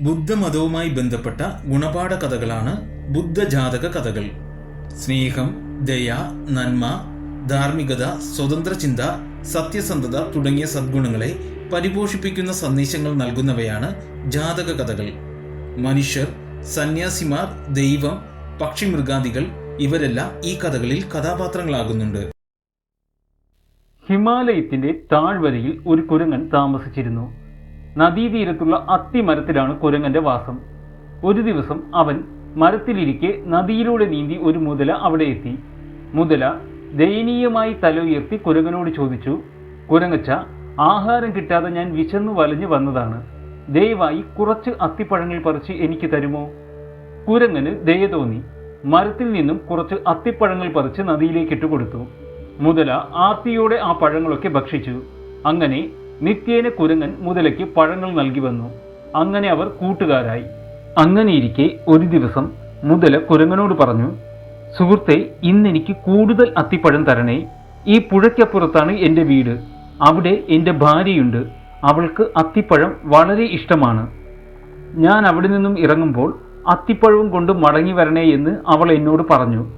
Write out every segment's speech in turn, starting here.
ബുദ്ധമതവുമായി ബന്ധപ്പെട്ട ഗുണപാഠ കഥകളാണ് ബുദ്ധജാതക കഥകൾ സ്നേഹം ദയ നന്മ ധാർമ്മികത സ്വതന്ത്ര ചിന്ത സത്യസന്ധത തുടങ്ങിയ സദ്ഗുണങ്ങളെ പരിപോഷിപ്പിക്കുന്ന സന്ദേശങ്ങൾ നൽകുന്നവയാണ് ജാതക കഥകൾ മനുഷ്യർ സന്യാസിമാർ ദൈവം പക്ഷിമൃഗാദികൾ ഇവരെല്ലാം ഈ കഥകളിൽ കഥാപാത്രങ്ങളാകുന്നുണ്ട്. ഹിമാലയത്തിന്റെ താഴ്വരയിൽ ഒരു കുരങ്ങൻ താമസിച്ചിരുന്നു. നദീതീരത്തുള്ള അത്തിമരത്തിലാണ് കുരങ്ങന്റെ വാസം. ഒരു ദിവസം അവൻ മരത്തിലിരിക്കെ നദിയിലൂടെ നീന്തി ഒരു മുതല അവിടെ എത്തി. മുതല ദയനീയമായി തല ഉയർത്തി കുരങ്ങനോട് ചോദിച്ചു കുരങ്ങച്ച ആഹാരം കിട്ടാതെ ഞാൻ വിശന്നു വലഞ്ഞു വന്നതാണ്. ദയവായി കുറച്ച് അത്തിപ്പഴങ്ങൾ പറിച്ച് എനിക്ക് തരുമോ? കുരങ്ങന് ദയ തോന്നി. മരത്തിൽ നിന്നും കുറച്ച് അത്തിപ്പഴങ്ങൾ പറിച്ച് നദിയിലേക്ക് ഇട്ടുകൊടുത്തു. മുതല ആർത്തിയോടെ ആ പഴങ്ങളൊക്കെ ഭക്ഷിച്ചു. അങ്ങനെ നിത്യേന കുരങ്ങൻ മുതലയ്ക്ക് പഴങ്ങൾ നൽകി വന്നു. അങ്ങനെ അവർ കൂട്ടുകാരായി. അങ്ങനെയിരിക്കെ ഒരു ദിവസം മുതല കുരങ്ങനോട് പറഞ്ഞു സുഹൃത്തെ ഇന്നെനിക്ക് കൂടുതൽ അത്തിപ്പഴം തരണേ. ഈ പുഴയ്ക്കപ്പുറത്താണ് എന്റെ വീട്. അവിടെ എന്റെ ഭാര്യയുണ്ട്. അവൾക്ക് അത്തിപ്പഴം വളരെ ഇഷ്ടമാണ്. ഞാൻ അവിടെ നിന്നും ഇറങ്ങുമ്പോൾ അത്തിപ്പഴവും കൊണ്ട് മടങ്ങി വരണേ എന്ന് അവൾ എന്നോട് പറഞ്ഞു.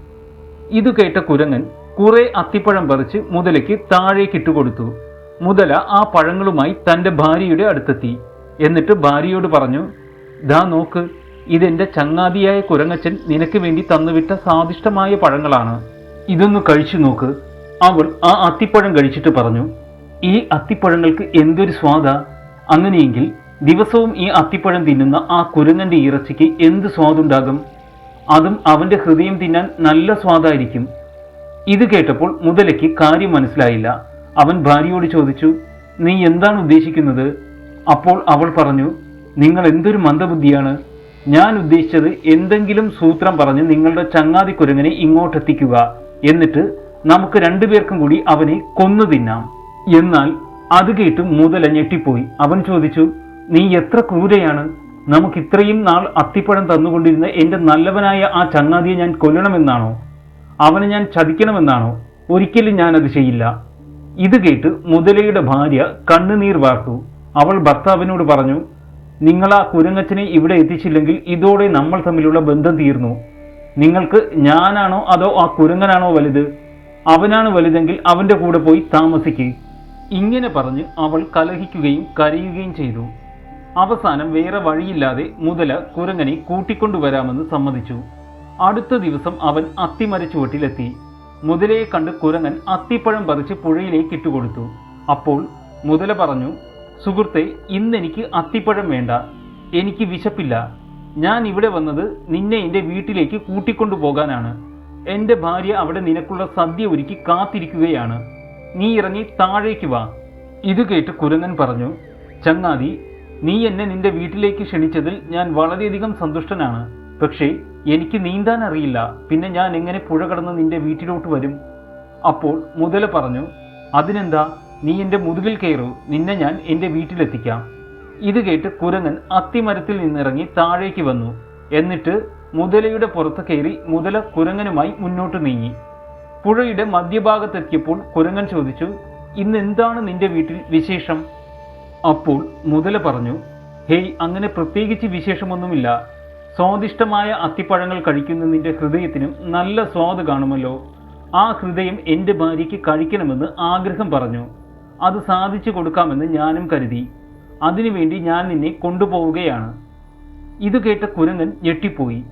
ഇത് കേട്ട കുരങ്ങൻ കുറേ അത്തിപ്പഴം പറിച്ച് മുതലയ്ക്ക് താഴേക്ക് ഇട്ടുകൊടുത്തു. മുതല ആ പഴങ്ങളുമായി തന്റെ ഭാര്യയുടെ അടുത്തെത്തി. എന്നിട്ട് ഭാര്യയോട് പറഞ്ഞു ദാ നോക്ക് ഇതെന്റെ ചങ്ങാതിയായ കുരങ്ങച്ചൻ നിനക്ക് വേണ്ടി തന്നുവിട്ട സ്വാദിഷ്ടമായ പഴങ്ങളാണ്. ഇതൊന്ന് കഴിച്ചു നോക്ക്. അവൾ ആ അത്തിപ്പഴം കഴിച്ചിട്ട് പറഞ്ഞു ഈ അത്തിപ്പഴങ്ങൾക്ക് എന്തൊരു സ്വാദാ. അങ്ങനെയെങ്കിൽ ദിവസവും ഈ അത്തിപ്പഴം തിന്നുന്ന ആ കുരങ്ങന്റെ ഇറച്ചിക്ക് എന്ത് സ്വാദുണ്ടാകും? അതും അവന്റെ ഹൃദയം തിന്നാൻ നല്ല സ്വാദായിരിക്കും. ഇത് കേട്ടപ്പോൾ മുതലയ്ക്ക് കാര്യം മനസ്സിലായില്ല. അവൻ ഭാര്യയോട് ചോദിച്ചു നീ എന്താണ് ഉദ്ദേശിക്കുന്നത്? അപ്പോൾ അവൾ പറഞ്ഞു നിങ്ങൾ എന്തൊരു മന്ദബുദ്ധിയാണ്. ഞാൻ ഉദ്ദേശിച്ചത് എന്തെങ്കിലും സൂത്രം പറഞ്ഞ് നിങ്ങളുടെ ചങ്ങാതി കുരങ്ങനെ ഇങ്ങോട്ടെത്തിക്കുക. എന്നിട്ട് നമുക്ക് രണ്ടുപേർക്കും കൂടി അവനെ കൊന്നു തിന്നാം. എന്നാൽ അത് കേട്ട് മുതല ഞെട്ടിപ്പോയി. അവൻ ചോദിച്ചു നീ എത്ര ക്രൂരയാണ്. നമുക്ക് ഇത്രയും നാൾ അത്തിപ്പഴം തന്നുകൊണ്ടിരുന്ന എന്റെ നല്ലവനായ ആ ചങ്ങാതിയെ ഞാൻ കൊല്ലണമെന്നാണോ? അവനെ ഞാൻ ചതിക്കണമെന്നാണോ? ഒരിക്കലും ഞാനത് ചെയ്യില്ല. ഇത് കേട്ട് മുതലയുടെ ഭാര്യ കണ്ണുനീർ വാർത്തു. അവൾ ഭർത്താവിനോട് പറഞ്ഞു നിങ്ങൾ ആ കുരങ്ങച്ചനെ ഇവിടെ എത്തിച്ചില്ലെങ്കിൽ ഇതോടെ നമ്മൾ തമ്മിലുള്ള ബന്ധം തീർന്നു. നിങ്ങൾക്ക് ഞാനാണോ അതോ ആ കുരങ്ങനാണോ വലുത്? അവനാണ് വലുതെങ്കിൽ അവന്റെ കൂടെ പോയി താമസിക്കുക ഇങ്ങനെ പറഞ്ഞ് അവൾ കലഹിക്കുകയും കരയുകയും ചെയ്തു. അവസാനം വേറെ വഴിയില്ലാതെ മുതല കുരങ്ങനെ കൂട്ടിക്കൊണ്ടുവരാമെന്ന് സമ്മതിച്ചു. അടുത്ത ദിവസം അവൻ അത്തിമരച്ചുവട്ടിലെത്തി മുതലയെ കണ്ട് കുരങ്ങൻ അത്തിപ്പഴം പറിച്ച് പുഴയിലേക്ക് ഇട്ടുകൊടുത്തു അപ്പോൾ മുതല പറഞ്ഞു സുഹൃത്തെ ഇന്നെനിക്ക് അത്തിപ്പഴം വേണ്ട. എനിക്ക് വിശപ്പില്ല. ഞാൻ ഇവിടെ വന്നത് നിന്നെ എന്റെ വീട്ടിലേക്ക് കൂട്ടിക്കൊണ്ടു പോകാനാണ്. എന്റെ ഭാര്യ അവിടെ നിനക്കുള്ള സദ്യ ഒരുക്കി കാത്തിരിക്കുകയാണ്. നീ ഇറങ്ങി താഴേക്ക് വാ. ഇത് കേട്ട് കുരങ്ങൻ പറഞ്ഞു ചങ്ങാതി നീ എന്നെ നിന്റെ വീട്ടിലേക്ക് ക്ഷണിച്ചതിൽ ഞാൻ വളരെയധികം സന്തുഷ്ടനാണ്. പക്ഷേ എനിക്ക് നീന്താൻ അറിയില്ല. പിന്നെ ഞാൻ എങ്ങനെ പുഴ കടന്ന് നിന്റെ വീട്ടിലോട്ട് വരും? അപ്പോൾ മുതല പറഞ്ഞു അതിനെന്താ? നീ എന്റെ മുതുകിൽ കയറൂ. നിന്നെ ഞാൻ എന്റെ വീട്ടിലെത്തിക്കാം. ഇത് കേട്ട് കുരങ്ങൻ അത്തിമരത്തിൽ നിന്നിറങ്ങി താഴേക്ക് വന്നു. എന്നിട്ട് മുതലയുടെ പുറത്ത് കയറി മുതല കുരങ്ങനുമായി മുന്നോട്ട് നീങ്ങി. പുഴയുടെ മധ്യഭാഗത്തെത്തിയപ്പോൾ കുരങ്ങൻ ചോദിച്ചു ഇന്ന് എന്താണ് നിന്റെ വീട്ടിൽ വിശേഷം? അപ്പോൾ മുതല പറഞ്ഞു ഹേയ് അങ്ങനെ പ്രത്യേകിച്ച് വിശേഷമൊന്നുമില്ല. സ്വാദിഷ്ടമായ അത്തിപ്പഴങ്ങൾ കഴിക്കുന്ന നിന്റെ ഹൃദയത്തിനും നല്ല സ്വാദ് കാണുമല്ലോ. ആ ഹൃദയം എന്റെ ഭാര്യയ്ക്ക് കഴിക്കണമെന്ന് ആഗ്രഹം പറഞ്ഞു. അത് സാധിച്ചു കൊടുക്കാമെന്ന് ഞാനും കരുതി. അതിനുവേണ്ടി ഞാൻ നിന്നെ കൊണ്ടുപോവുകയാണ്. ഇത് കേട്ട കുരങ്ങൻ ഞെട്ടിപ്പോയി.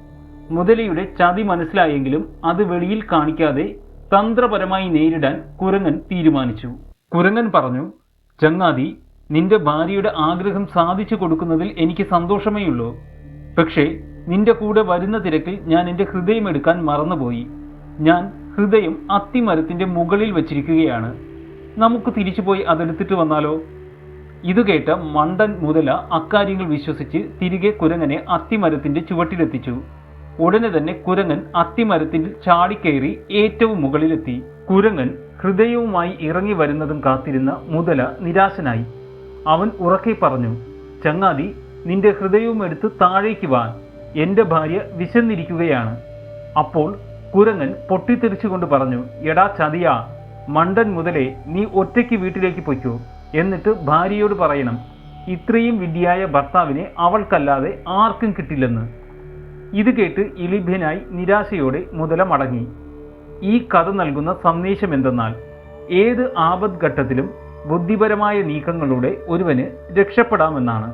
മുതലയുടെ ചതി മനസ്സിലായെങ്കിലും അത് വെളിയിൽ കാണിക്കാതെ തന്ത്രപരമായി നേരിടാൻ കുരങ്ങൻ തീരുമാനിച്ചു. കുരങ്ങൻ പറഞ്ഞു ചങ്ങാതി നിന്റെ ഭാര്യയുടെ ആഗ്രഹം സാധിച്ചു കൊടുക്കുന്നതിൽ എനിക്ക് സന്തോഷമേയുള്ളൂ. പക്ഷേ നിന്റെ കൂടെ വരുന്ന തിരക്കിൽ ഞാൻ എന്റെ ഹൃദയം എടുക്കാൻ മറന്നുപോയി. ഞാൻ ഹൃദയം അത്തിമരത്തിന്റെ മുകളിൽ വച്ചിരിക്കുകയാണ്. നമുക്ക് തിരിച്ചുപോയി അതെടുത്തിട്ട് വന്നാലോ? ഇത് കേട്ട മണ്ടൻ മുതല അക്കാര്യങ്ങൾ വിശ്വസിച്ച് തിരികെ കുരങ്ങനെ അത്തിമരത്തിന്റെ ചുവട്ടിലെത്തിച്ചു. ഉടനെ തന്നെ കുരങ്ങൻ അത്തിമരത്തിൽ ചാടിക്കയറി ഏറ്റവും മുകളിലെത്തി. കുരങ്ങൻ ഹൃദയവുമായി ഇറങ്ങി വരുന്നതും കാത്തിരുന്ന മുതല നിരാശനായി. അവൻ ഉറക്കെ പറഞ്ഞു ചങ്ങാതി നിന്റെ ഹൃദയവും എടുത്ത് താഴേക്ക് വാ. എന്റെ ഭാര്യ വിശന്നിരിക്കുകയാണ്. അപ്പോൾ കുരങ്ങൻ പൊട്ടിത്തെറിച്ചുകൊണ്ട് പറഞ്ഞു എടാ ചതിയാ മണ്ടൻ മുതലേ നീ ഒറ്റയ്ക്ക് വീട്ടിലേക്ക് പൊയ്ക്കോ എന്നിട്ട് ഭാര്യയോട് പറയണം ഇത്രയും വിഡ്ഢിയായ ഭർത്താവിനെ അവൾക്കല്ലാതെ ആർക്കും കിട്ടില്ലെന്ന്. ഇത് കേട്ട് ഇലിഭ്യനായി നിരാശയോടെ മുതല മടങ്ങി ഈ കഥ നൽകുന്ന സന്ദേശം എന്തെന്നാൽ ഏത് ആപദ്ഘട്ടത്തിലും ബുദ്ധിപരമായ നീക്കങ്ങളുടെ ഒരുവന് രക്ഷപ്പെടാമെന്നാണ്.